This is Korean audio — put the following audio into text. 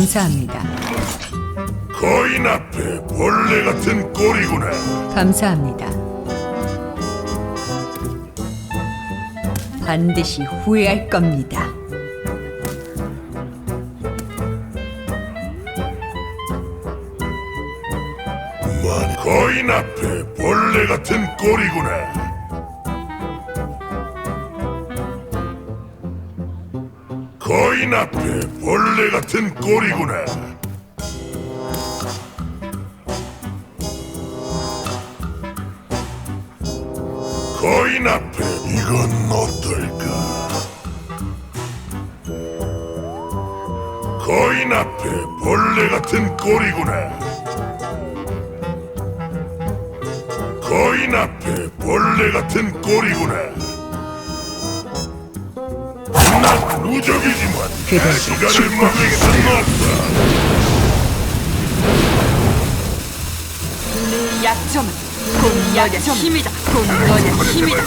감사합니다. 거인 앞에 벌레 같은 꼴이구나. 감사합니다. 반드시 후회할 겁니다. 만 거인 앞에 벌레 같은 꼴이구나. 거인 앞에 벌레 같은 꼴이구나. 거인 앞에 이건 어떨까? 거인 앞에 벌레 같은 꼴이구나. 거인 앞에 벌레 같은 꼴이구나. 난 누적이지만 그대도 시간을 막을 수는 없다. 그 약점은 곧 너의 힘이다. 곧 너의 힘이다.